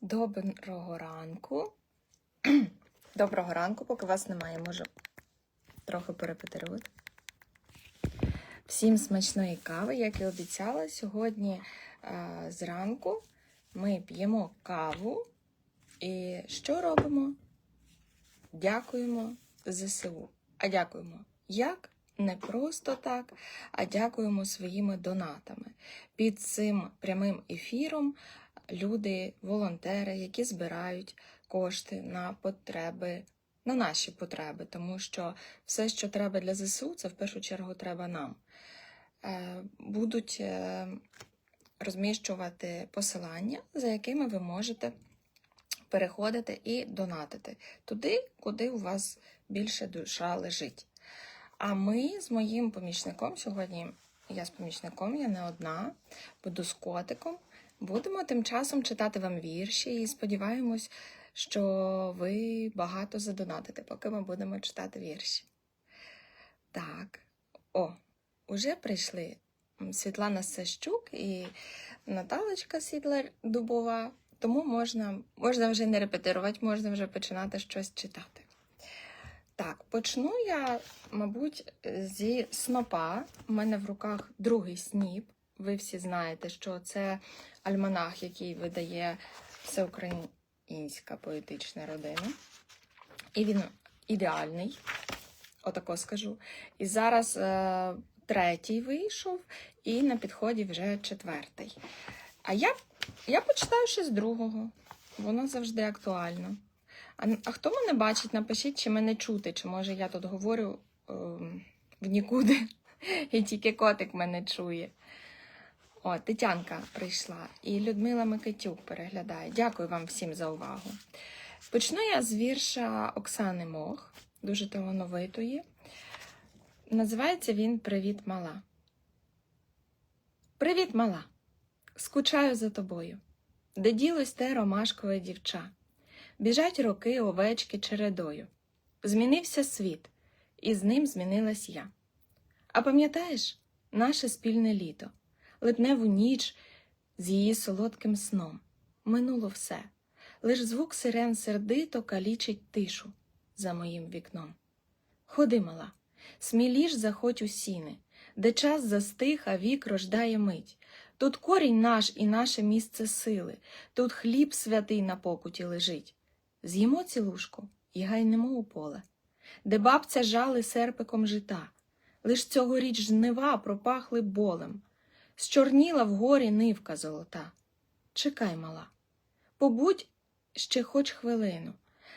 Доброго ранку. Доброго ранку, поки вас немає, можу трохи перепетирувати. Всім смачної кави, як і обіцяла, сьогодні е, зранку ми п'ємо каву. І що робимо? Дякуємо ЗСУ. А дякуємо як? Не просто так, а дякуємо своїми донатами. Під цим прямим ефіром люди, волонтери, які збирають кошти на потреби, на наші потреби, тому що все, що треба для ЗСУ, це в першу чергу треба нам. Е, Будуть е, розміщувати посилання, за якими ви можете переходити і донатити туди, куди у вас більше душа лежить. А ми з моїм помічником сьогодні, я з помічником, я не одна, буду з котиком. Будемо тим часом читати вам вірші і сподіваємось, що ви багато задонатите, поки ми будемо читати вірші. Так, о, уже прийшли Світлана Сащук і Наталочка Сідлер Дубова, тому можна, можна вже не репетирувати, можна вже починати щось читати. Так, почну я, мабуть, зі снопа. У мене в руках другий сніп. Ви всі знаєте, що це альманах, який видає всеукраїнська поетична родина. І він ідеальний, отако скажу. І зараз е, третій вийшов, і на підході вже четвертий. А я, я почитаю ще з другого. Воно завжди актуально. А, а хто мене бачить, напишіть, чи мене чути, чи може я тут говорю е, в нікуди, і тільки котик мене чує. О, Тетянка прийшла і Людмила Микитюк переглядає. Дякую вам всім за увагу. Почну я з вірша Оксани Мох, дуже талановитої. Називається він Привіт, мала. Привіт, мала! Скучаю за тобою. Де ділось те ромашкове дівча? Біжать роки овечки чередою. Змінився світ, і з ним змінилась я. А пам'ятаєш наше спільне літо, липневу ніч з її солодким сном. Минуло все, лиш звук сирен сердито калічить тишу за моїм вікном. Ходи, мала, сміліш заходь у сіни, де час застиг, а вік рождає мить. Тут корінь наш і наше місце сили, тут хліб святий на покуті лежить. З'їмо цілушку і гайнемо у поле, де бабця жали серпиком жита, лиш цьогоріч жнива пропахли болем, Счорніла вгорі нивка золота. Чекай, мала, побудь ще хоч хвилину,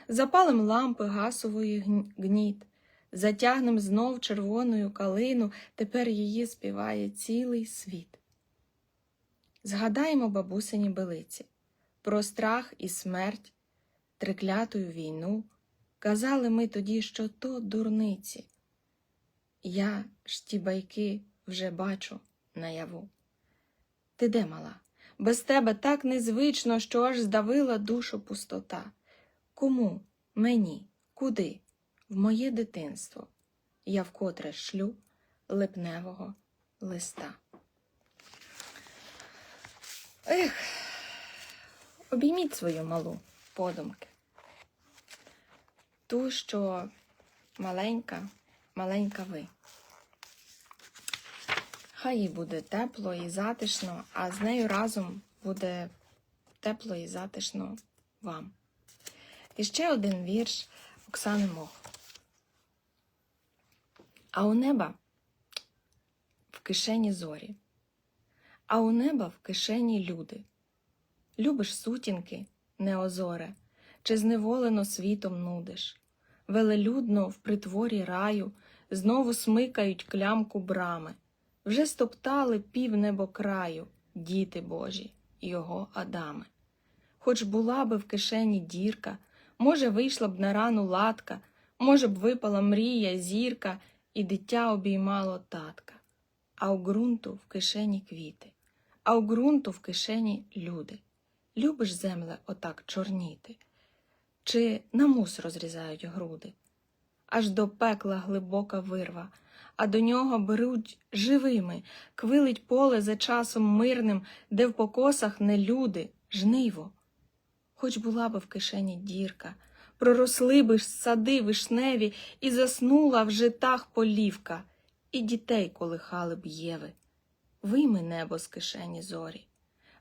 запалим лампи гасової гніт, затягнем знов червоною калину, тепер її співає цілий світ. Згадаємо бабусині белиці про страх і смерть, триклятую війну. Казали ми тоді, що то дурниці. Я ж ті байки вже бачу наяву. Ти де мала? Без тебе так незвично, що аж здавила душу пустота. Кому? Мені? Куди? В моє дитинство. Я вкотре шлю липневого листа. Ех, обійміть свою малу подумки. Ту, що маленька, маленька ви. Хай їй буде тепло і затишно, а з нею разом буде тепло і затишно вам. І ще один вірш Оксани Мох. А у неба в кишені зорі, а у неба в кишені люди. Любиш сутінки, неозоре, чи зневолено світом нудиш. Велелюдно в притворі раю знову смикають клямку брами. Вже стоптали пів небокраю, діти Божі, його Адами. Хоч була би в кишені дірка, може, вийшла б на рану латка, може б випала мрія, зірка, і дитя обіймало татка. А у ґрунту в кишені квіти, а у ґрунту в кишені люди. Любиш земле отак чорніти? Чи на мус розрізають груди? Аж до пекла глибока вирва а до нього беруть живими, квилить поле за часом мирним, де в покосах не люди, жниво. хоч була би в кишені дірка, проросли би ж сади вишневі, і заснула в житах полівка, і дітей колихали б єви. Вийми небо з кишені зорі,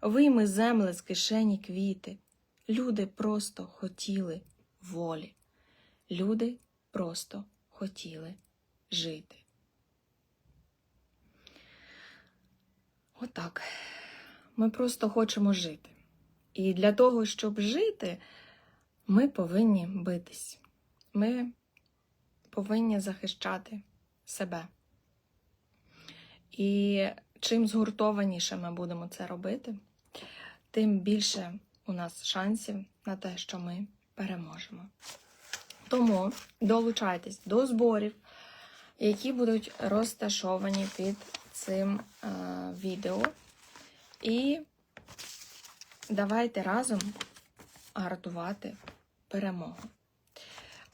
вийми земле з кишені квіти. Люди просто хотіли волі. Люди просто хотіли жити. Отак. Ми просто хочемо жити. І для того, щоб жити, ми повинні битись. Ми повинні захищати себе. І чим згуртованіше ми будемо це робити, тим більше у нас шансів на те, що ми переможемо. Тому долучайтесь до зборів, які будуть розташовані під цим е, відео. І давайте разом гартувати перемогу.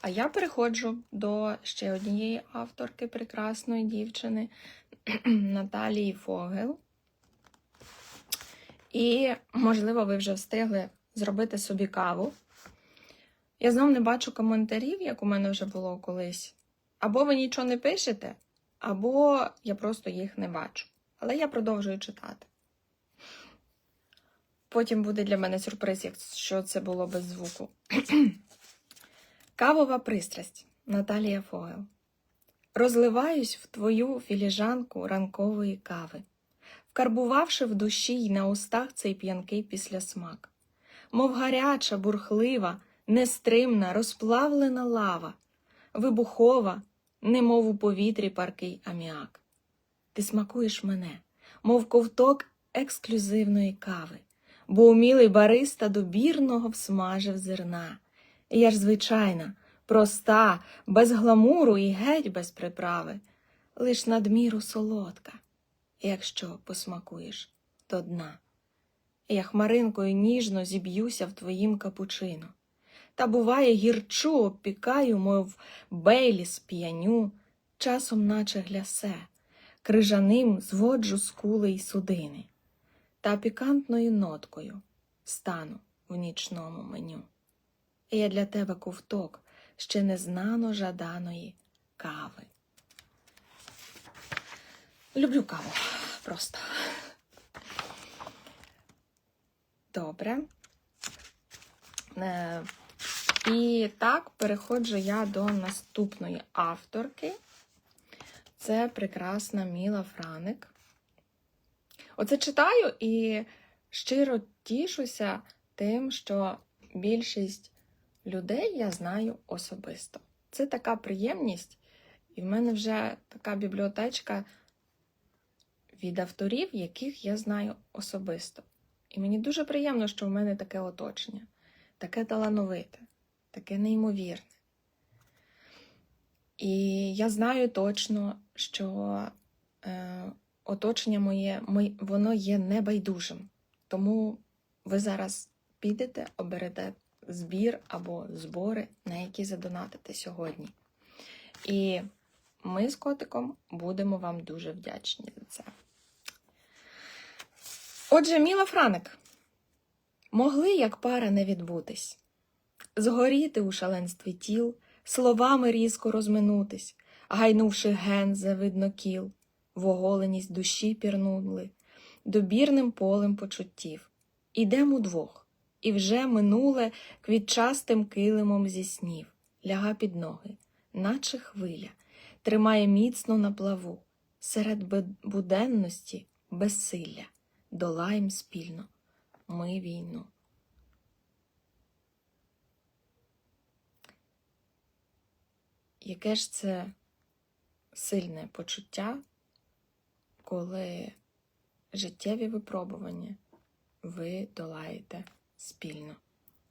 А я переходжу до ще однієї авторки прекрасної дівчини Наталії Фогел. І, можливо, ви вже встигли зробити собі каву. Я знов не бачу коментарів, як у мене вже було колись. Або ви нічого не пишете, або я просто їх не бачу. Але я продовжую читати. Потім буде для мене сюрприз, якщо це було без звуку. Кавова пристрасть Наталія Фогел. Розливаюсь в твою філіжанку ранкової кави, вкарбувавши в душі й на устах цей п'янкий післясмак, мов гаряча, бурхлива, нестримна, розплавлена лава, вибухова, немов у повітрі паркий аміак. Ти смакуєш мене, мов ковток ексклюзивної кави, бо умілий бариста добірного всмажив зерна. Я ж звичайна, проста, без гламуру і геть без приправи, лиш надміру солодка, якщо посмакуєш до дна. Я хмаринкою ніжно зіб'юся в твоїм капучино. Та буває гірчу обпікаю, мов бейліс п'яню, часом наче глясе, крижаним зводжу скули й судини, та пікантною ноткою стану в нічному меню. Я для тебе ковток ще незнано жаданої кави. Люблю каву просто. Добре. І так, переходжу я до наступної авторки. Це прекрасна Міла Франик. Оце читаю і щиро тішуся тим, що більшість людей я знаю особисто. Це така приємність, і в мене вже така бібліотечка від авторів, яких я знаю особисто. І мені дуже приємно, що в мене таке оточення, таке талановите, таке неймовірне. І я знаю точно, що е, оточення моє, воно є небайдужим. Тому ви зараз підете, оберете збір або збори, на які задонатите сьогодні. І ми з котиком будемо вам дуже вдячні за це. Отже, Міла Франик. Могли, як пара, не відбутись, згоріти у шаленстві тіл, словами різко розминутись, гайнувши ген за видно кіл, в оголеність душі пірнули, добірним полем почуттів. Ідем удвох, і вже минуле квітчастим килимом зі снів, ляга під ноги, наче хвиля, тримає міцно на плаву, серед буденності безсилля, долаєм спільно. Ми війну. Яке ж це сильне почуття, коли життєві випробування ви долаєте спільно.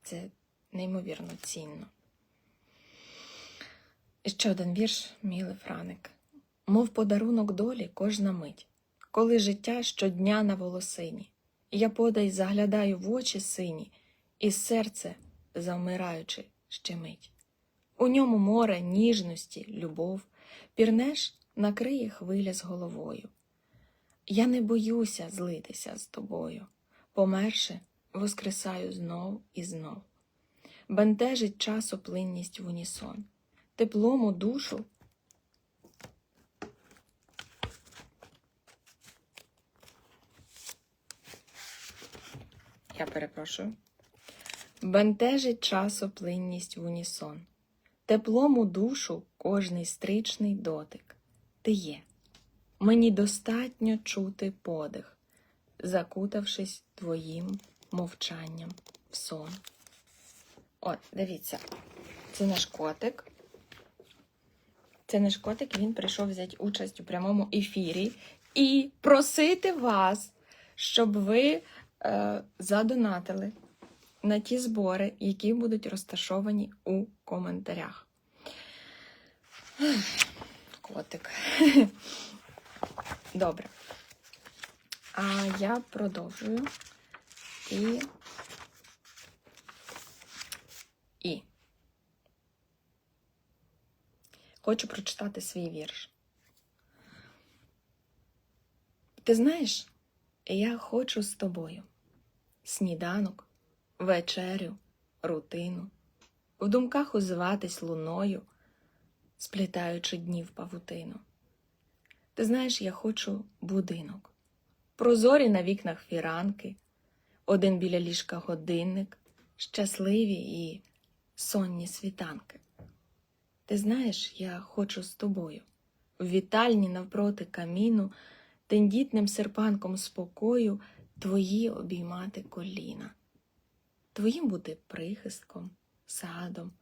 Це неймовірно цінно. І ще один вірш Міли Франик. Мов подарунок долі кожна мить, коли життя щодня на волосині, я подай заглядаю в очі сині, і серце, завмираючи, щемить. У ньому море ніжності, любов, пірнеш накриє хвиля з головою. Я не боюся злитися з тобою, померши, воскресаю знов і знов. Бентежить часоплинність в унісон, теплом у душу. Я перепрошую. Бентежить часоплинність в унісон, теплом у душу кожний стрічний дотик. Ти є. Мені достатньо чути подих, закутавшись твоїм мовчанням в сон. От, дивіться, це наш котик. Це наш котик, він прийшов взяти участь у прямому ефірі і просити вас, щоб ви е, задонатили на ті збори, які будуть розташовані у коментарях. Котик. Добре. А я продовжую. І. І. Хочу прочитати свій вірш. Ти знаєш, я хочу з тобою сніданок, вечерю, рутину, в думках узиватись луною, сплітаючи дні в павутину. Ти знаєш, я хочу будинок, прозорі на вікнах фіранки, один біля ліжка годинник, щасливі і сонні світанки. Ти знаєш, я хочу з тобою, в вітальні навпроти каміну, тендітним серпанком спокою твої обіймати коліна, твоїм бути прихистком, садом,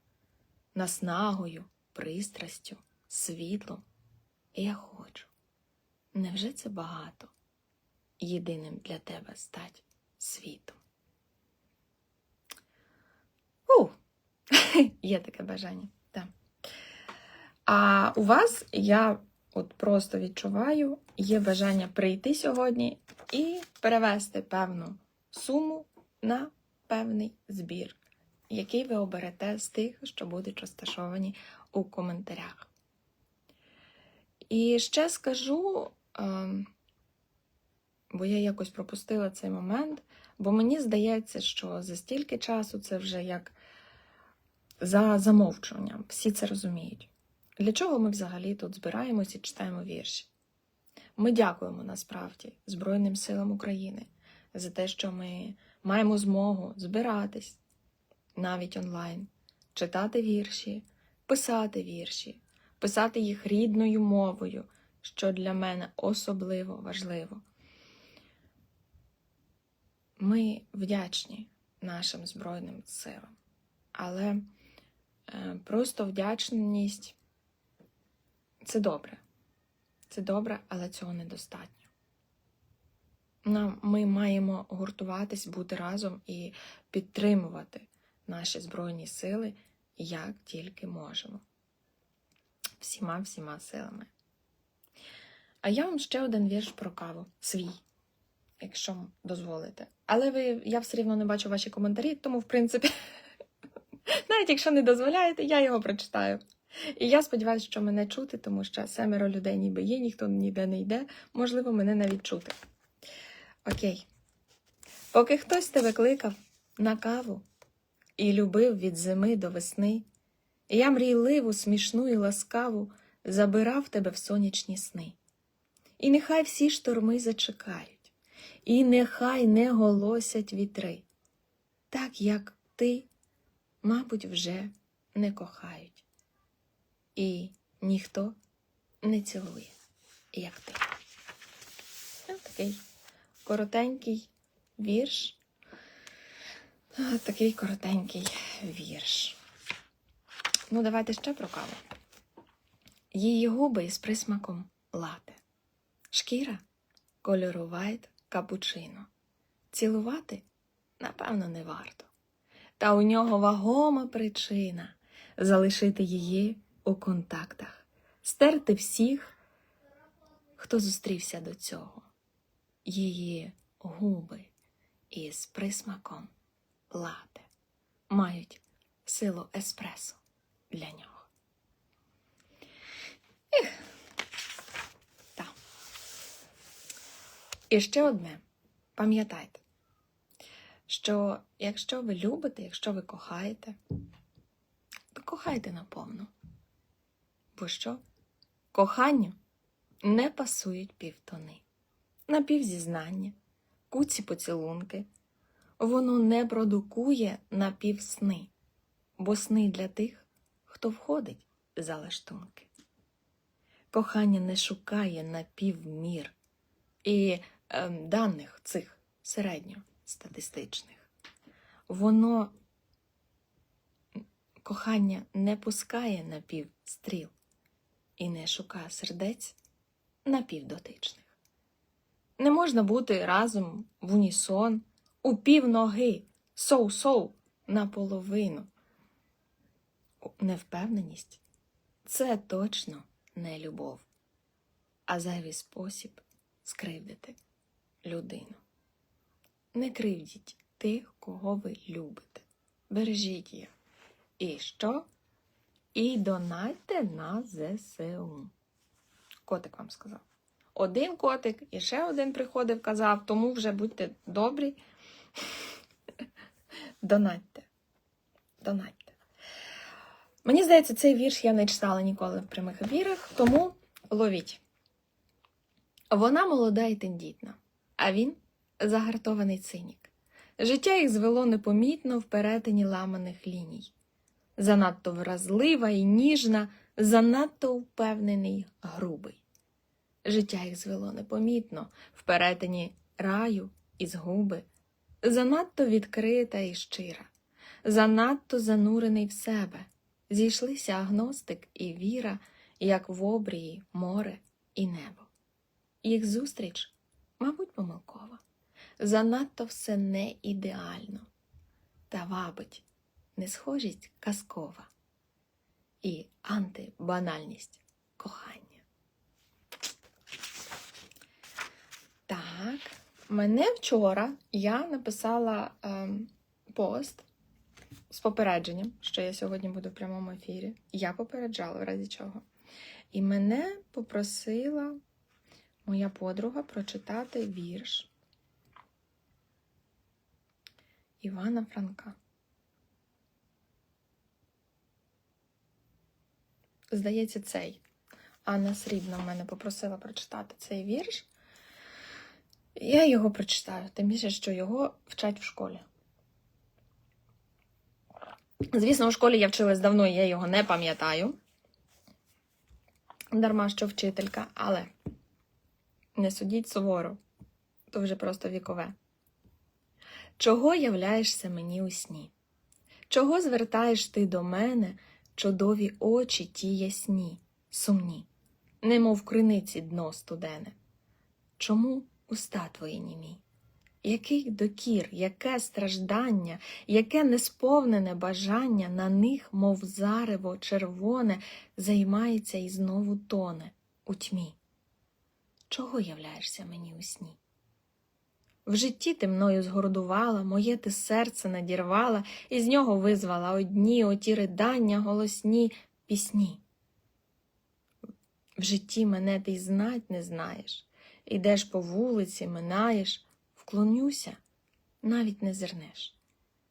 наснагою, пристрастю, світлом. І я хочу. Невже це багато? Єдиним для тебе стать світом. У, є таке бажання. Так. А у вас я от просто відчуваю, є бажання прийти сьогодні і перевести певну суму на певний збір, який ви оберете з тих, що будуть розташовані у коментарях. І ще скажу, ем, бо я якось пропустила цей момент, бо мені здається, що за стільки часу це вже як за замовчуванням, всі це розуміють. Для чого ми взагалі тут збираємося і читаємо вірші? Ми дякуємо насправді Збройним силам України за те, що ми маємо змогу збиратись навіть онлайн, читати вірші, писати вірші, писати їх рідною мовою, що для мене особливо важливо. Ми вдячні нашим Збройним силам, але е, просто вдячність це добре. Це добре, але цього недостатньо. Нам, ми маємо гуртуватись, бути разом і підтримувати наші Збройні сили як тільки можемо. Всіма всіма силами. А я вам ще один вірш про каву. Свій, якщо дозволите. Але ви, я все рівно не бачу ваші коментарі, тому, в принципі, навіть якщо не дозволяєте, я його прочитаю. І я сподіваюся, що мене чути, тому що семеро людей ніби є, ніхто ніде не йде, можливо, мене навіть чути. Окей. Поки хтось тебе кликав на каву і любив від зими до весни, я мрійливу, смішну і ласкаву забирав тебе в сонячні сни. І нехай всі шторми зачекають, і нехай не голосять вітри, так як ти, мабуть, вже не кохають і ніхто не цілує, як ти. Ось такий коротенький вірш. Такий коротенький вірш. Ну, давайте ще про каву. Її губи із присмаком лате. Шкіра кольору вайт капучино. Цілувати, напевно, не варто. Та у нього вагома причина залишити її у контактах, стерти всіх, хто зустрівся до цього, її губи із присмаком лате мають силу еспресо для нього. Ех, так. І ще одне. Пам'ятайте, що якщо ви любите, якщо ви кохаєте, то кохайте наповну. Бо що? Коханню не пасують півтони, напівзізнання, куці поцілунки. Воно не продукує напівсни, бо сни для тих, хто входить за лаштунки. Кохання не шукає напівмір і ем, даних цих середньостатистичних. Воно кохання не пускає напівстріл і не шукає сердець напівдотичних. Не можна бути разом в унісон, у півноги, соу-соу наполовину. Невпевненість це точно не любов, а зайвий спосіб скривдити людину. Не кривдіть тих, кого ви любите. Бережіть їх. І що? І донайте на ЗСУ. Котик вам сказав. Один котик і ще один приходив, казав, тому вже будьте добрі. Донатьте. Донатьте. Мені здається, цей вірш я не читала ніколи в прямих ефірах, тому ловіть. Вона молода і тендітна, а він загартований цинік. Життя їх звело непомітно в перетині ламаних ліній. Занадто вразлива і ніжна, занадто впевнений, грубий. Життя їх звело непомітно в перетині раю і згуби, занадто відкрита і щира, занадто занурений в себе. Зійшлися агностик і віра, як в обрії, море і небо. Їх зустріч, мабуть, помилкова, занадто все не ідеально, та вабить несхожість казкова і антибанальність кохання. Так, мене вчора я написала ем, пост з попередженням, що я сьогодні буду в прямому ефірі. Я попереджала в разі чого. І мене попросила моя подруга прочитати вірш Івана Франка. Здається, цей. Анна Срібна в мене попросила прочитати цей вірш. Я його прочитаю, тим більше, що його вчать в школі. Звісно, у школі я вчилась давно, і я його не пам'ятаю. Дарма що вчителька, але не судіть суворо, то вже просто вікове. Чого являєшся мені у сні? Чого звертаєш ти до мене чудові очі ті ясні, сумні, немов криниці дно студене? Чому уста твої німі? Який докір, яке страждання, яке несповнене бажання на них, мов зарево червоне, займається і знову тоне у тьмі. Чого являєшся мені у сні? В житті ти мною згордувала, моє ти серце надірвала, і з нього визвала одні оті ридання голосні пісні. В житті мене ти й знать не знаєш, ідеш по вулиці, минаєш, вклонюся, навіть не зернеш,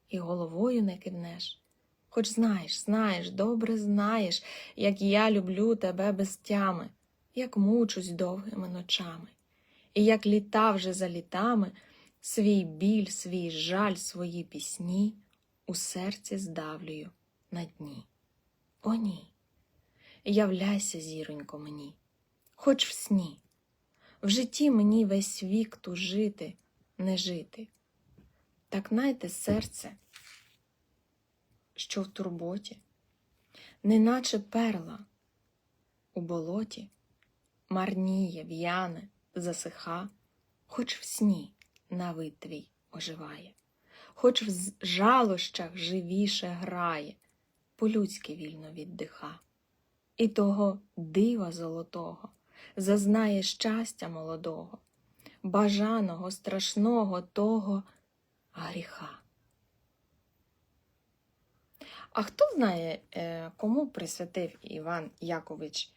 і головою не кивнеш. Хоч знаєш, знаєш, добре знаєш, як я люблю тебе без тями, як мучусь довгими ночами, і як літа вже за літами, свій біль, свій жаль, свої пісні у серці здавлюю на дні. О, ні, являйся, зіронько, мені, хоч в сні, в житті мені весь вік тужити, не жити. Так найте серце, що в турботі, неначе перла у болоті, марніє, в'яне, засиха, хоч в сні на вид твій оживає, хоч в жалощах живіше грає, по-людськи вільно віддиха. І того дива золотого зазнає щастя молодого, бажаного, страшного того гріха. А хто знає, е, кому присвятив Іван Якович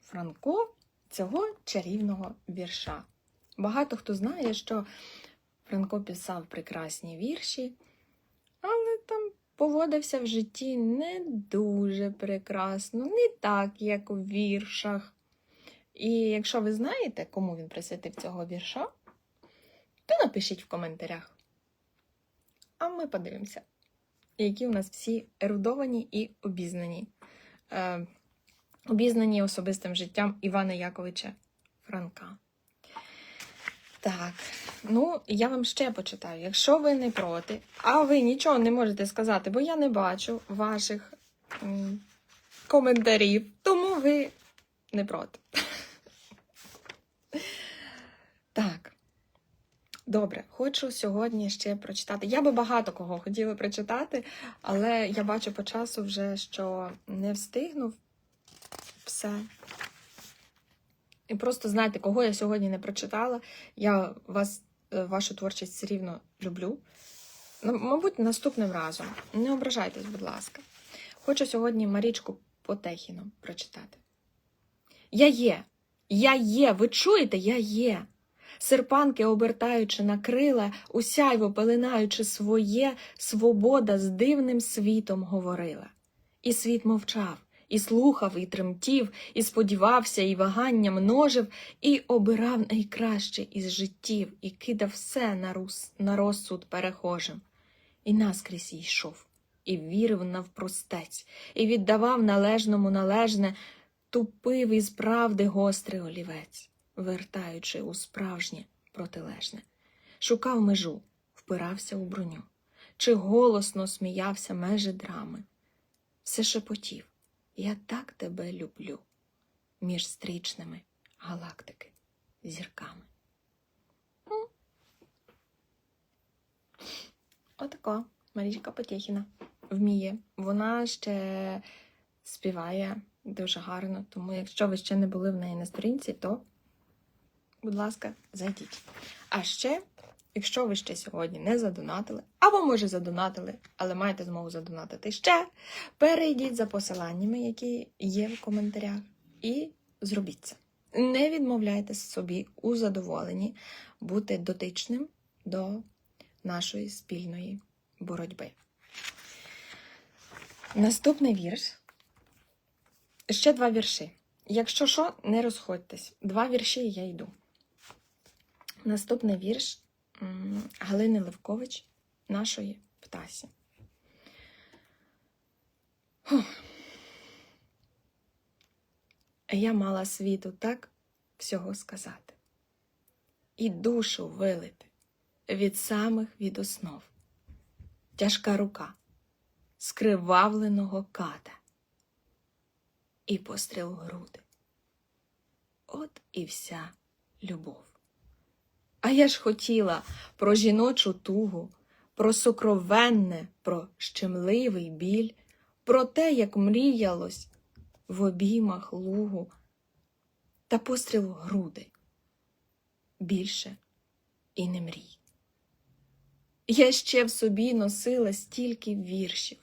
Франко цього чарівного вірша? Багато хто знає, що Франко писав прекрасні вірші, але там поводився в житті не дуже прекрасно, не так, як у віршах. І якщо ви знаєте, кому він присвятив цього вірша, то напишіть в коментарях. А ми подивимося, які у нас всі ерудовані і обізнані. Е, обізнані особистим життям Івана Яковича Франка. Так, ну я вам ще почитаю. Якщо ви не проти, а ви нічого не можете сказати, бо я не бачу ваших м, коментарів, тому ви не проти. Так. Добре, хочу сьогодні ще прочитати. Я би багато кого хотіла прочитати, але я бачу по часу вже, що не встигну все. І просто знаєте, кого я сьогодні не прочитала. Я вас, е, вашу творчість все рівно люблю. Ну, мабуть, наступним разом. Не ображайтесь, будь ласка. Хочу сьогодні Марічку Потехіну прочитати. Я є, я є, ви чуєте, я є. Серпанки обертаючи на крила, усяйво пелинаючи своє, свобода з дивним світом говорила. І світ мовчав, і слухав, і тремтів, і сподівався, і вагання множив, і обирав найкраще із життів, і кидав все на, рус, на розсуд перехожим. І наскрізь йшов, і вірив навпростець, і віддавав належному належне, тупив із правди гострий олівець, вертаючи у справжнє протилежне. Шукав межу, впирався у броню, чи голосно сміявся межі драми. Все шепотів, я так тебе люблю, між стрічними галактики зірками. Отако Марічка Потєхіна вміє. Вона ще співає дуже гарно, тому якщо ви ще не були в неї на сторінці, то, будь ласка, зайдіть. А ще, якщо ви ще сьогодні не задонатили, або, може, задонатили, але маєте змогу задонатити ще, перейдіть за посиланнями, які є в коментарях, і зробіть це. Не відмовляйте собі у задоволенні бути дотичним до нашої спільної боротьби. Наступний вірш. Ще два вірші. Якщо що, не розходьтесь. Два вірші і я йду. Наступний вірш Галини Левкович, нашої птасі. Фух. Я мала світу так всього сказати, і душу вилити від самих від основ. Тяжка рука скривавленого ката і постріл груди. От і вся любов. А я ж хотіла про жіночу тугу, про сокровенне, про щемливий біль, про те, як мріялось в обіймах лугу, та постріл груди. Більше і не мрій. Я ще в собі носила стільки віршів.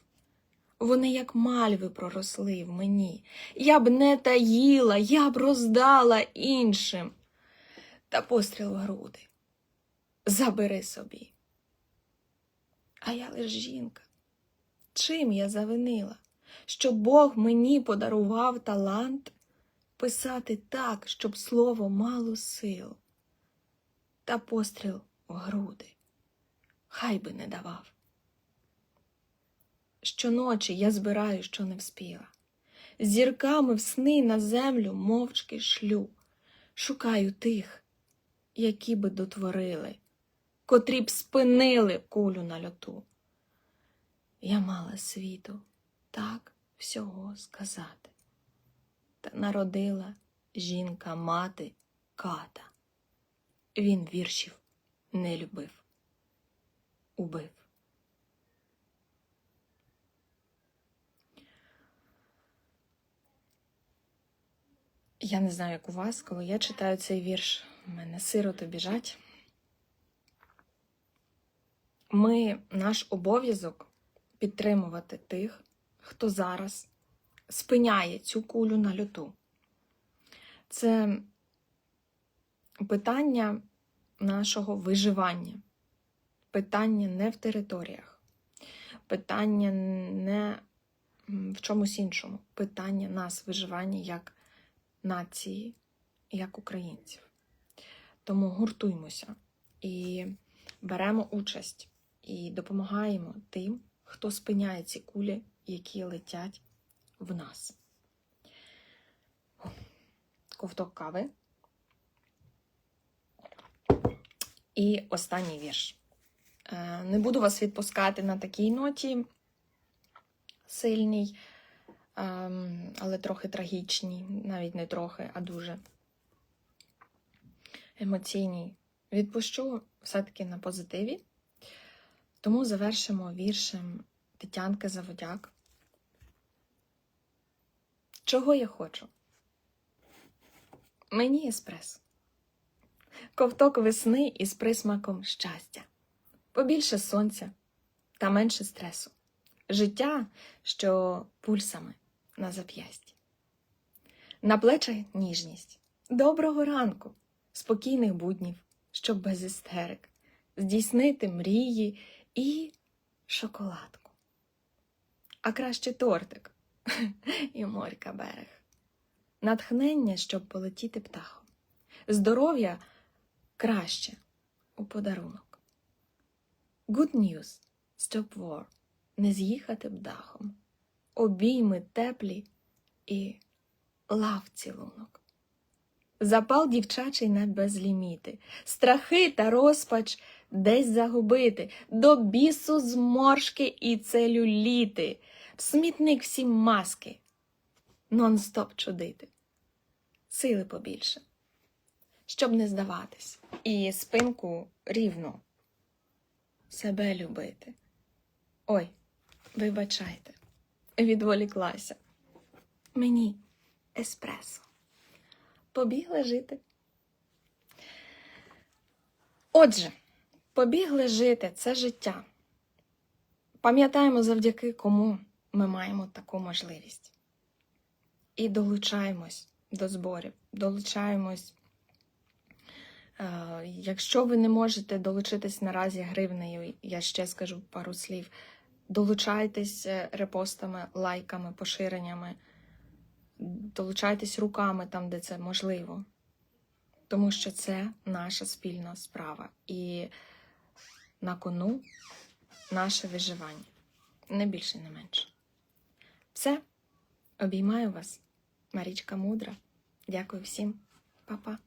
Вони, як мальви, проросли в мені. Я б не таїла, я б роздала іншим. Та постріл груди. Забери собі. А я лиш жінка. Чим я завинила, що Бог мені подарував талант писати так, щоб слово мало сил, та постріл в груди хай би не давав. Щоночі я збираю, що не вспіла. Зірками в сни на землю мовчки шлю, шукаю тих, які би дотворили, котрі б спинили кулю на льоту. Я мала світу так всього сказати, та народила жінка мати ката. Він віршів не любив убив. Я не знаю, як у вас, коли я читаю цей вірш, мене сироти біжать. Ми, наш обов'язок підтримувати тих, хто зараз спиняє цю кулю на льоту. Це питання нашого виживання питання не в територіях, питання не в чомусь іншому. Питання нас виживання як нації, як українців. Тому гуртуймося і беремо участь і допомагаємо тим, хто спиняє ці кулі, які летять в нас. Ковток кави. І останній вірш. Е, Не буду вас відпускати на такій ноті сильній, ем, але трохи трагічній, навіть не трохи, а дуже емоційній. Відпущу все-таки на позитиві. Тому завершимо віршем Тетянки Заводяк. Чого я хочу? Мені еспресо. Ковток весни із присмаком щастя, побільше сонця та менше стресу. Життя, що пульсами на зап'ясті. На плечах ніжність. Доброго ранку, спокійних буднів, щоб без істерик, здійснити мрії і шоколадку. А краще тортик і морька берег. Натхнення, щоб полетіти птахом. Здоров'я краще у подарунок. Good news – stop war. Не з'їхати б дахом. Обійми теплі і лав цілунок. Запал дівчачий на безліміти, страхи та розпач десь загубити, до бісу зморшки і целюліти, в смітник всі маски, нон-стоп чудити, сили побільше, щоб не здаватись, і спинку рівно себе любити. Ой, вибачайте, відволіклася. Мені еспресо. Побігли жити. Отже, побігли жити це життя. Пам'ятаємо, завдяки кому ми маємо таку можливість. І долучаємось до зборів, долучаємось. Е, Якщо ви не можете долучитись наразі гривнею, я ще скажу пару слів. Долучайтесь е, репостами, лайками, поширеннями, долучайтесь руками там, де це можливо. Тому що це наша спільна справа. І на кону наше виживання. Не більше, не менше. Все. Обіймаю вас. Марічка Мудра. Дякую всім. Па-па.